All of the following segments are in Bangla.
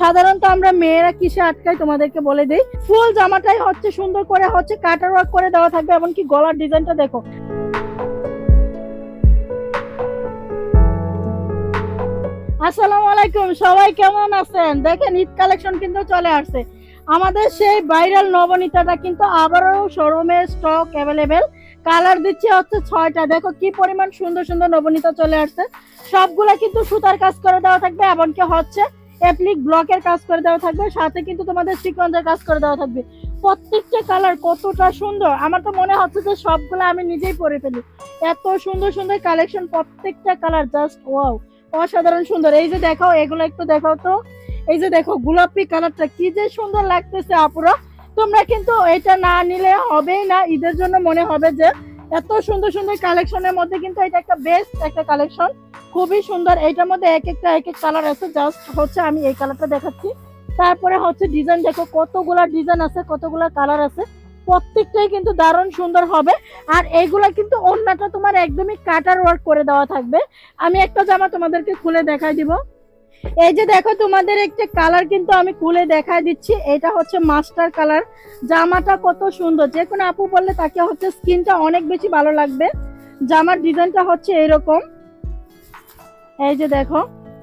সাধারণত আমরা মেয়েরা কিসে আটকাই তোমাদেরকে বলে দিই? ফুল জামাটাই হচ্ছে সুন্দর করে হচ্ছে কাটার ওয়ার্ক করে দেওয়া থাকবে, এমনকি গলার ডিজাইনটা দেখো। আসসালামু আলাইকুম, সবাই কেমন আছেন? দেখেন, ঈদ কালেকশন কিন্তু চলে আসছে। আমাদের সেই ভাইরাল নবনীতাটা কিন্তু আবারও শোরুমে স্টক অ্যাভেলেবেল কালার দিচ্ছে হচ্ছে ছয়টা। দেখো কি পরিমাণ সুন্দর সুন্দর নবনীতা চলে আসছে। সবগুলা কিন্তু সুতার কাজ করে দেওয়া থাকবে, এমনকি হচ্ছে অ্যাপ্লিক ব্লকের কাজ করে দেওয়া থাকবে, সাথে কিন্তু তোমাদের সিকোয়েন্সের কাজ করে দেওয়া থাকবে। প্রত্যেকটা কালার কতটা সুন্দর, আমার তো মনে হচ্ছে যে সবগুলো আমি নিজেই পরে ফেলি। এত সুন্দর সুন্দর কালেকশন প্রত্যেকটা কালার জাস্ট ওয়াও অসাধারণ সুন্দর। এই যে দেখাও, এগুলো একটু দেখাও তো। এই যে দেখো, গোলাপি কালারটা কি যে সুন্দর লাগতেছে আপুরা। তোমরা কিন্তু এটা না নিলে হবেই না। ঈদের জন্য মনে হবে যে এত সুন্দর সুন্দর কালেকশনের মধ্যে কিন্তু এটা একটা বেস্ট একটা কালেকশন খুবই সুন্দর। এইটার মধ্যে এক একটা এক এক কালার আছে। জাস্ট হচ্ছে আমি এই কালারটা দেখাচ্ছি। তারপরে হচ্ছে ডিজাইন দেখো, কতগুলা ডিজাইন আছে, কতগুলা কালার আছে। প্রত্যেকটাই কিন্তু দারুণ সুন্দর হবে। আর এইগুলা কিন্তু অন্যটা তোমার একদমই কাটার ওয়ার্ক করে দেওয়া থাকবে। আমি একটা জামা তোমাদেরকে খুলে দেখাই দিব। এই যে দেখো, তোমাদের একটা কালার কিন্তু আমি খুলে দেখাই দিচ্ছি। এটা হচ্ছে মাস্টার কালার জামাটা কত সুন্দর। যে কোনো আপু বললে তাকে হচ্ছে স্কিনটা অনেক বেশি ভালো লাগবে। জামার ডিজাইনটা হচ্ছে এরকম। এই যে দেখো,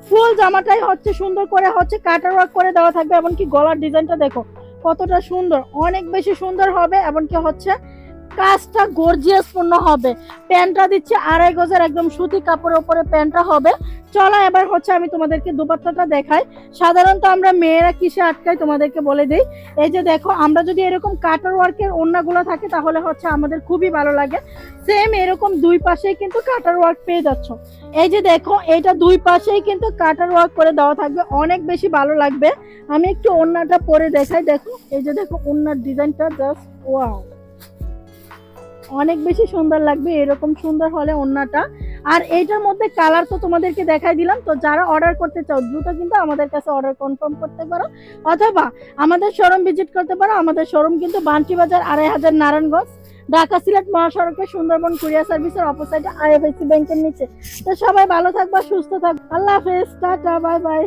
ফুল জামাটাই হচ্ছে সুন্দর করে হচ্ছে কাটার ওয়ার্ক করে দেওয়া থাকবে, এমনকি গলার ডিজাইনটা দেখো কতটা সুন্দর। অনেক বেশি সুন্দর হবে, এমনকি হচ্ছে কাজটা গর্জিয়াস পূর্ণ হবে। প্যান্টটা দিচ্ছে আড়াই গজের একদম সুতি কাপড়ের উপরে প্যান্টটা হবে। চলো এবার হচ্ছে আমি তোমাদেরকে দুপাট্টাটা দেখাই। সাধারণত আমরা মেয়েরা কিসে আটকাই তোমাদেরকে বলে দিই। এই যে দেখো, আমরা যদি এরকম কাটার ওয়ার্কের ওড়নাগুলো থাকে, তাহলে হচ্ছে আমাদের খুবই ভালো লাগে। সেম এরকম দুই পাশেই কিন্তু কাটার ওয়ার্ক পেয়ে যাচ্ছ। এই যে দেখো, এটা দুই পাশেই কিন্তু কাটার ওয়ার্ক করে দেওয়া থাকবে। অনেক বেশি ভালো লাগবে। আমি একটু ওড়নাটা পরে দেখাই। দেখো, এই যে দেখো, ওড়নার ডিজাইনটা জাস্ট ওয়াও অনেক বেশি সুন্দর লাগবে, এরকম সুন্দর হলে ওড়নাটা আর এইটার মধ্যে কালার তো তোমাদেরকে দেখাই দিলাম, তো যারা অর্ডার করতে চাও, দ্রুত কিন্তু আমাদের কাছে অর্ডার কনফার্ম করতে পারো। অথবা আমাদের শোরুম ভিজিট করতে পারো, আমাদের শোরুম কিন্তু বান্টি বাজার আড়াই হাজার নারায়ণগঞ্জ, ঢাকা সিলেট মহাসড়কে সুন্দরবন কুরিয়ার সার্ভিসের অপোসাইডে আইএফআইসি ব্যাংকের নিচে। তো সবাই ভালো থাকবা, সুস্থ থাকবা। আল্লাহ হাফেজ, টাটা বাই বাই